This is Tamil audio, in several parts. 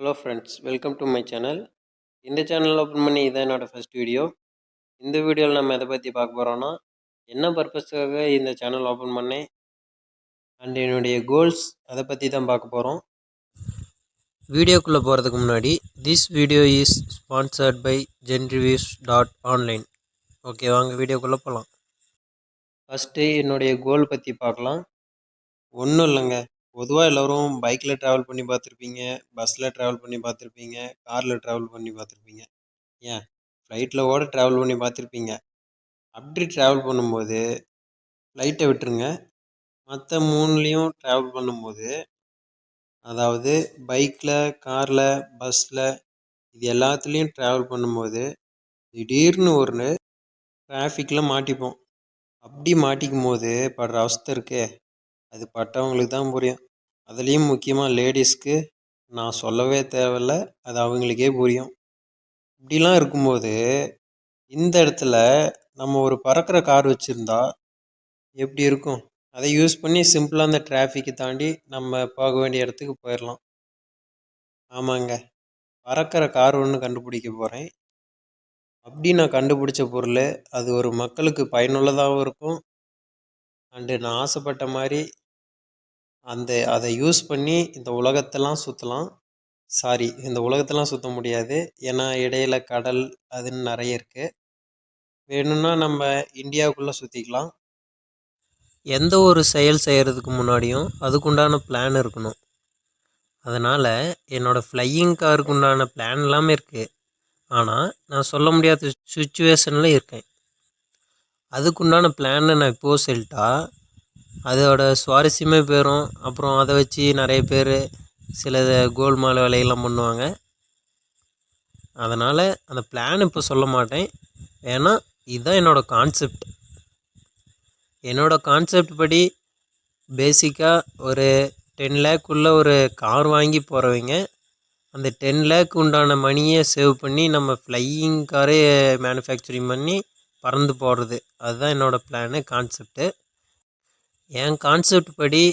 Hello friends welcome to my channel இந்த சேனல் ஓப்பன் பண்ணி இதான் என்னோடய ஃபஸ்ட் வீடியோ இந்த வீடியோவில் நம்ம எதை பற்றி பார்க்க போகிறோன்னா என்ன பர்பஸ்க்காக இந்த சேனல் ஓப்பன் பண்ணேன்? அண்ட் என்னுடைய கோல்ஸ் அதை பற்றி தான் பார்க்க போகிறோம் வீடியோக்குள்ளே போகிறதுக்கு முன்னாடி this video is sponsored by genreviews dot online okay வாங்க வீடியோக்குள்ளே போகலாம் ஃபஸ்ட்டு என்னுடைய கோல் பற்றி பார்க்கலாம். ஒன்றும் இல்லைங்க. பொதுவாக எல்லோரும் பைக்கில் ட்ராவல் பண்ணி பார்த்துருப்பீங்க பஸ்ஸில் ட்ராவல் பண்ணி பார்த்துருப்பீங்க காரில் ட்ராவல் பண்ணி பார்த்துருப்பீங்க. ஏன்? ஃப்ளைட்டில் கூட ட்ராவல் பண்ணி பார்த்துருப்பீங்க. அப்படி ட்ராவல் பண்ணும்போது ஃப்ளைட்டை விட்டுருங்க. மற்ற மூணுலேயும் ட்ராவல் பண்ணும்போது அதாவது பைக்கில் காரில் பஸ்ஸில் இது எல்லாத்துலேயும் ட்ராவல் பண்ணும்போது திடீர்னு ஒரு டிராஃபிக்கில் மாட்டிப்போம். அப்படி மாட்டிக்கும் போது படுற அவஸ்தை இருக்கே. அது பட்டவங்களுக்கு தான் புரியும். அதுலேயும் முக்கியமாக லேடிஸ்க்கு நான் சொல்லவே தேவையில்ல. அது அவங்களுக்கே புரியும். இப்படிலாம் இருக்கும்போது இந்த இடத்துல நம்ம ஒரு பறக்கிற கார் வச்சுருந்தா எப்படி இருக்கும்? அதை யூஸ் பண்ணி சிம்பிளாக அந்த டிராஃபிக்கை தாண்டி நம்ம போக வேண்டிய இடத்துக்கு போயிடலாம் ஆமாங்க. பறக்கிற கார் ஒன்று கண்டுபிடிக்க போகிறேன் அப்படி நான் கண்டுபிடிச்ச பொருள் அது ஒரு மக்களுக்கு பயனுள்ளதாகவும் இருக்கும். அண்டு நான் ஆசைப்பட்ட மாதிரி அந்த அதை யூஸ் பண்ணி இந்த உலகத்தெல்லாம் சுற்றலாம் சாரி இந்த உலகத்தெல்லாம் சுற்ற முடியாது. ஏன்னா இடையில கடல் அதுன்னு நிறைய இருக்குது வேணும்னா நம்ம இந்தியாவுக்குள்ளே சுற்றிக்கலாம் எந்த ஒரு செயல் செய்கிறதுக்கு முன்னாடியும் அதுக்குண்டான பிளான் இருக்கணும். அதனால் என்னோடய ஃப்ளையிங் காருக்கு உண்டான பிளான் எல்லாமே இருக்குது ஆனால் நான் சொல்ல முடியாத சுச்சுவேஷனில் இருக்கேன். அதுக்குண்டான பிளானை நான் இப்போது சொல்லிட்டா அதோட சுவாரஸ்யமே போயிடும் அப்புறம் அதை வச்சு நிறைய பேர் சில கோல்மால் வேலையெல்லாம் பண்ணுவாங்க. அதனால் அந்த பிளான் இப்போ சொல்ல மாட்டேன். ஏன்னா இதுதான் என்னோடய கான்செப்ட் என்னோடய கான்செப்ட் படி பேசிக்காக ஒரு டென் லேக்குள்ளே ஒரு கார் வாங்கி போகிறவங்க அந்த டென் லேக் உண்டான மணியை சேவ் பண்ணி நம்ம ஃப்ளையிங் காரே மேனுஃபேக்சரிங் பண்ணி பறந்து போடுறது அதுதான் என்னோடய பிளானு கான்செப்ட்டு என் கான்செப்ட் படி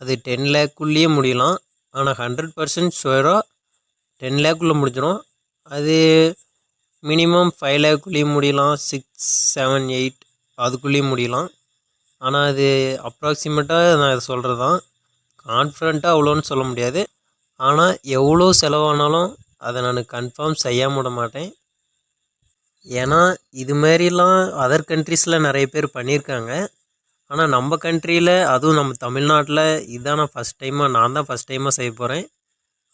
அது டென் லேக்குள்ளேயே முடியலாம். ஆனால் ஹண்ட்ரட் பர்சன்ட் ஷுவராக டென் லேக்குள்ளே முடிஞ்சிடும் அது மினிமம் ஃபைவ் லேக்குள்ளேயும் முடியலாம். சிக்ஸ் செவன் எயிட் அதுக்குள்ளேயும் முடியலாம். ஆனால் அது அப்ராக்சிமேட்டாக நான் இதை சொல்கிறது தான் கான்ஃபிடண்ட்டாக அவ்வளோன்னு சொல்ல முடியாது. ஆனால் எவ்வளோ செலவானாலும் அதை நான் கன்ஃபார்ம் செய்யாம விட மாட்டேன். ஏன்னா இது மாதிரிலாம் அதர் கண்ட்ரீஸில் நிறைய பேர் பண்ணியிருக்காங்க. ஆனால் நம்ம கண்ட்ரியில் அதுவும் நம்ம தமிழ்நாட்டில் இதான் நான் ஃபஸ்ட் டைமாக நான் தான் ஃபஸ்ட் டைமாக செய்ய போகிறேன்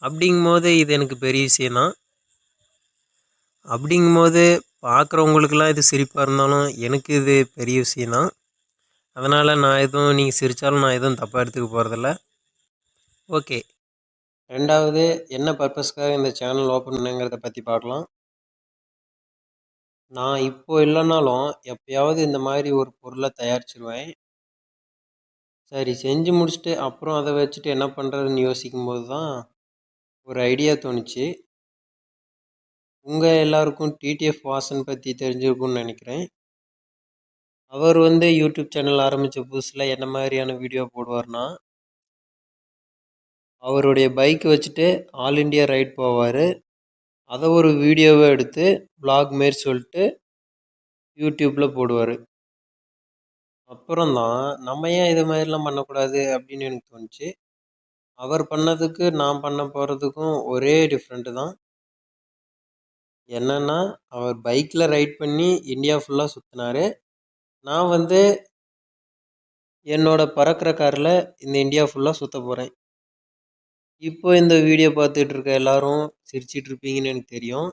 அப்படிங்கும்போது இது எனக்கு பெரிய விஷயந்தான் அப்படிங்கும்போது பார்க்குறவங்களுக்கெல்லாம் இது சிரிப்பாக இருந்தாலும் எனக்கு இது பெரிய விஷயந்தான் அதனால் நான் எதுவும் நீங்கள் சிரித்தாலும் நான் எதுவும் தப்பாக எடுத்துக்க போகிறதில்ல ஓகே. ரெண்டாவது என்ன பர்பஸ்க்காக இந்த சேனல் ஓப்பன் பண்ணுங்கிறத பற்றி பார்க்கலாம். நான் இப்போ இல்லைனாலும் எப்பயாவது இந்த மாதிரி ஒரு பொருளை தயாரிச்சிருவேன். சரி செஞ்சு முடிச்சுட்டு அப்புறம் அதை வச்சுட்டு என்ன பண்ணுறதுன்னு யோசிக்கும்போது தான் ஒரு ஐடியா தோணுச்சு. உங்கள் எல்லாருக்கும் டிடிஎஃப் வாசன் பற்றி தெரிஞ்சிருக்கும்னு நினைக்கிறேன். அவர் வந்து யூடியூப் சேனல் ஆரம்பித்த புதுசில் என்ன மாதிரியான வீடியோ போடுவார்னா அவருடைய பைக் வச்சுட்டு ஆல் இண்டியா ரைட் போவார். அதை ஒரு வீடியோவை எடுத்து vlog மாரி சொல்லிட்டு யூடியூப்பில் போடுவார். அப்புறம் தான் நம்ம ஏன் இது மாதிரிலாம் பண்ணக்கூடாது அப்படின்னு எனக்கு தோணுச்சு. அவர் பண்ணதுக்கு நான் பண்ண போகிறதுக்கும் ஒரே டிஃப்ரெண்ட்டு தான். என்னென்னா அவர் பைக்கில் ரைட் பண்ணி இந்தியா ஃபுல்லாக சுற்றினாரு நான் வந்து என்னோடய பறக்கிற காரில் இந்த இந்தியா ஃபுல்லாக சுற்ற போகிறேன் இப்போ இந்த வீடியோ பார்த்துட்டு இருக்க எல்லாரும் சிரிச்சிட்டு இருப்பீங்கன்னு எனக்கு தெரியும்.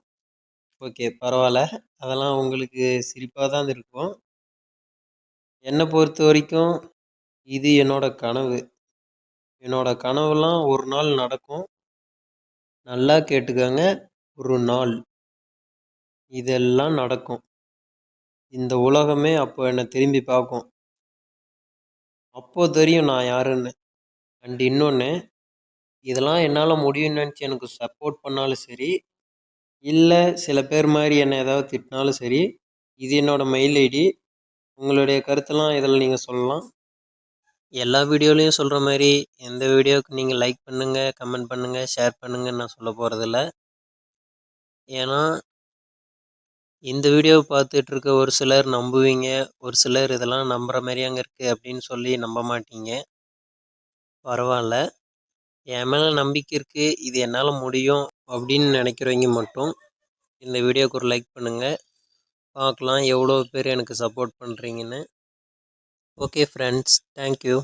ஓகே பரவாயில்ல. அதெல்லாம் உங்களுக்கு சிரிப்பாக தான் இருக்கும். என்னை பொறுத்த வரைக்கும் இது என்னோட கனவு. என்னோட கனவுலாம் ஒரு நாள் நடக்கும். நல்லா கேட்டுக்கோங்க ஒரு நாள் இதெல்லாம் நடக்கும். இந்த உலகமே அப்போ என்னை திரும்பி பார்க்கும். அப்போ தெரியும் நான் யாருன்னு. அண்ட் இன்னொன்று இதெல்லாம் என்னால் முடியும்னு நினச்சி எனக்கு சப்போர்ட் பண்ணாலும் சரி இல்லை சில பேர் மாதிரி என்னை ஏதாவது திட்டினாலும் சரி இது என்னோடய மெயில் ஐடி உங்களுடைய கருத்தெல்லாம் இதில் நீங்கள் சொல்லலாம். எல்லா வீடியோலையும் சொல்கிற மாதிரி எந்த வீடியோவுக்கு நீங்கள் லைக் பண்ணுங்கள் கமெண்ட் பண்ணுங்கள் ஷேர் பண்ணுங்கன்னு நான் சொல்ல போகிறதில்ல ஏன்னா இந்த வீடியோவை பார்த்துட்ருக்க ஒரு சிலர் நம்புவீங்க ஒரு சிலர் இதெல்லாம் நம்புகிற மாதிரி அங்கே இருக்குது அப்படின்னு சொல்லி நம்ப மாட்டீங்க. பரவாயில்ல. என் மேலே நம்பிக்கை இருக்குது இது என்னால் முடியும் அப்படின்னு நினைக்கிறவங்க மட்டும் இந்த வீடியோவுக்கு ஒரு லைக் பண்ணுங்கள் பார்க்கலாம். எவ்வளோ பேர் எனக்கு சப்போர்ட் பண்ணுறீங்கன்னு ஓகே ஃப்ரெண்ட்ஸ் தேங்க்யூ